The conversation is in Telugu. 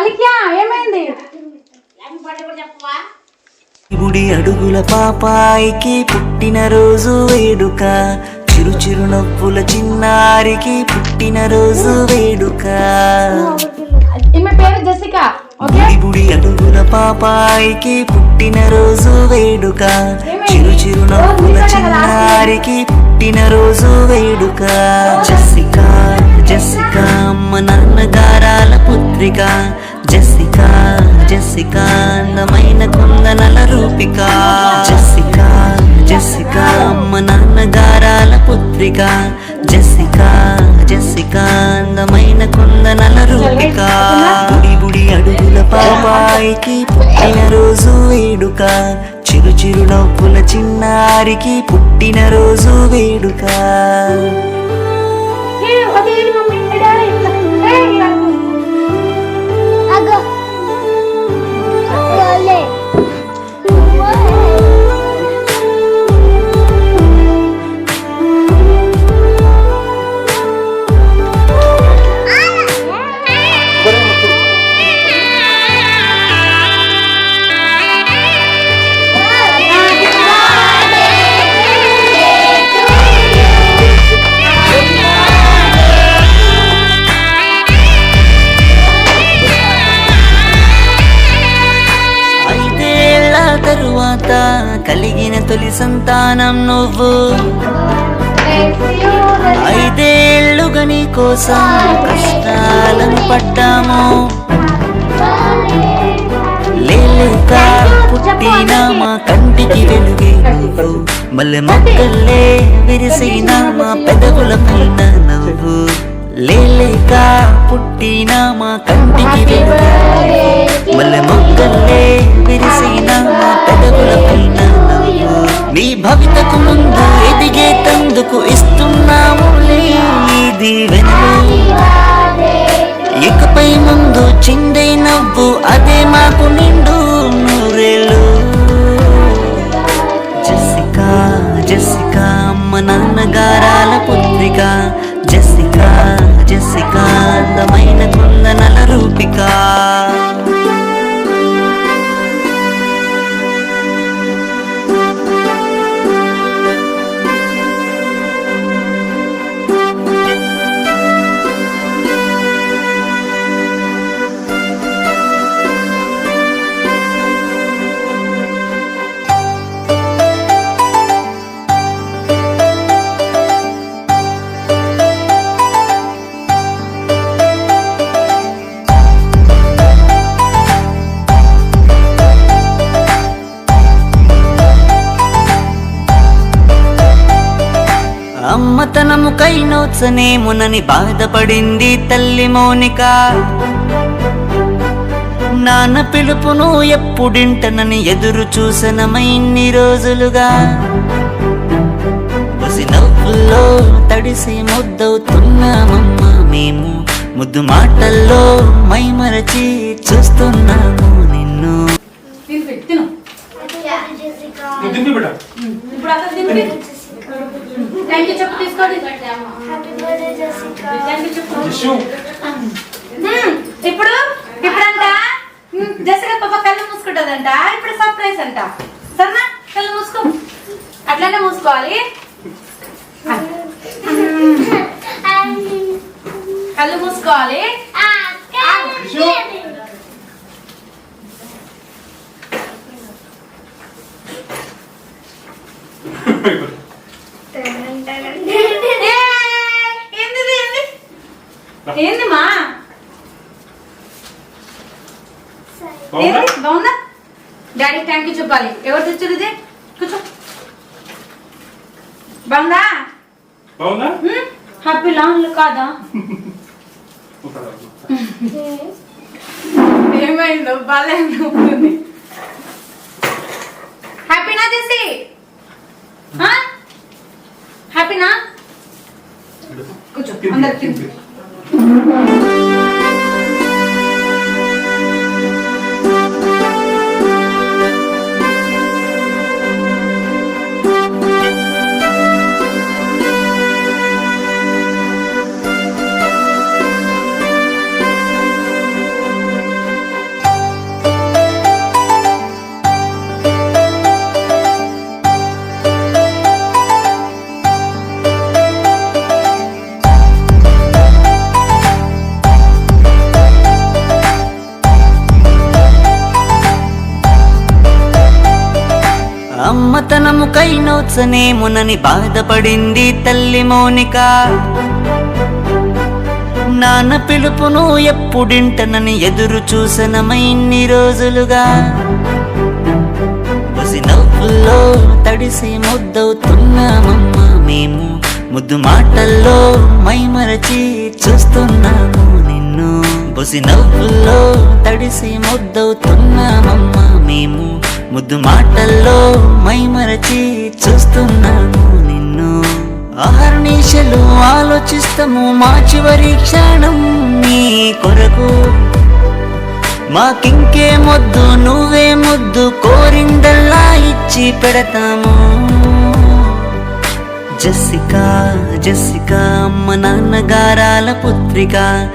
అలిక్యా ఏమైంది? గుడి అడుగుల పాపాయికి పుట్టినరోజు వేడుక. చిరు చిరు నవ్వుల చిన్నారికి పుట్టినరోజు వేడుక. ఈమె పేరు జెసిక ఓకే? బుడి బుడి అడుగుల పాపాయికి పుట్టినరోజు వేడుక. చిరు చిరు నవ్వుల చిన్నారికి పుట్టినరోజు వేడుక. జెసిక జెసిక అమ్మ నాన్న గారాల పుత్రిక. జెస్సికా జెస్సికా అందమైన కుందనల రూపిక. జెస్సికా జెస్సికా అమ్మ నాన్నగారాల పుత్రిక. జెస్సికా జెస్సికా అందమైన కుందనల రూపిక. బుడి బుడి అడుగుల పాపాయికి పుట్టిన రోజు వేడుక. చిరు చిరు నవ్వుల చిన్నారికి పుట్టినరోజు వేడుక. మాత కలిగిన తొలి సంతానం నువ్వు. ఐదేళ్ళుగా నీ కోసం కష్టాలను పడ్డాము. లేలేక పుట్టిన మా కంటికి వెలుగే మళ్ళీ మల్లె మొక్కల్లే విరిసిన మా పెదవుల పైన నవ్వు. లేలేక పుట్టిన మా కంటికి వెలుగే మల్లె మొక్కల్లే విరిసిన మా పెదవుల నీ భవితకు ముందు ఎదిగే తందుకు ఇస్తున్నాము ఇకపై ముందు చిందై నవ్వు అదే మాకు నిండు. అమ్మతనము కైనోత్సనేమునని బాధపడింది తల్లి మౌనిక. నాన్న పిలుపును ఎప్పుడింటనని ఎదురు చూసనమైన్ని రోజులుగా. నవ్వుల్లో తడిసి ముద్దవుతున్నామమ్మ మేము. ముద్దు మాటల్లో మైమరచి చూస్తున్నాము నిన్ను. ఇప్పుడు థ్యాంక్ యూ చెప్పు తీసుకోండి. ఇప్పుడు ఇప్పుడంట జెసిక పాప కళ్ళు మూసుకుంటుందంట. ఇప్పుడు సర్ప్రైజ్ అంట. సరేనా? కళ్ళు మూసుకో. అట్లనే మూసుకోవాలి. కళ్ళు మూసుకోవాలి. జిషు బాగుందా? డాడీ థ్యాంక్ యూ చెప్పాలి. ఎవరు తెచ్చారు ఇది? కూర్చో. బాగుందా? బాగుందా? హ్యాపీ లాంగ్ కాదా? ఏమైందో బాగా నొప్పుంది హ్యాపీనా చేసి హ్యాపీనా కూర్చో అందరు తింటు బ్రతుకై నోచనేమునని బాధపడింది తల్లి మౌనిక. నాన్న పిలుపును ఎప్పుడింటనని ఎదురు చూసనమై ఇన్ని రోజులుగా. బుసి నవ్వుల్లో తడిసి ముద్దవుతున్నామమ్మా మేము. ముద్దు మాటల్లో మైమరచి చూస్తున్నాము నిన్ను. బుసి నవ్వుల్లో తడిసి ముద్దవుతున్నామమ్మా మేము. ముద్దు మాటల్లో మైమరచి చూస్తున్నాను నిన్ను. ఆహర్నిశలు ఆలోచిస్తాము మా చివరి క్షణం నీ కొరకు. మాకింకే మొద్దు నువ్వే ముద్దు కోరిందల్లా ఇచ్చి పెడతాము. జస్సికా జస్సికా అమ్మ నాన్నగారాల పుత్రిక.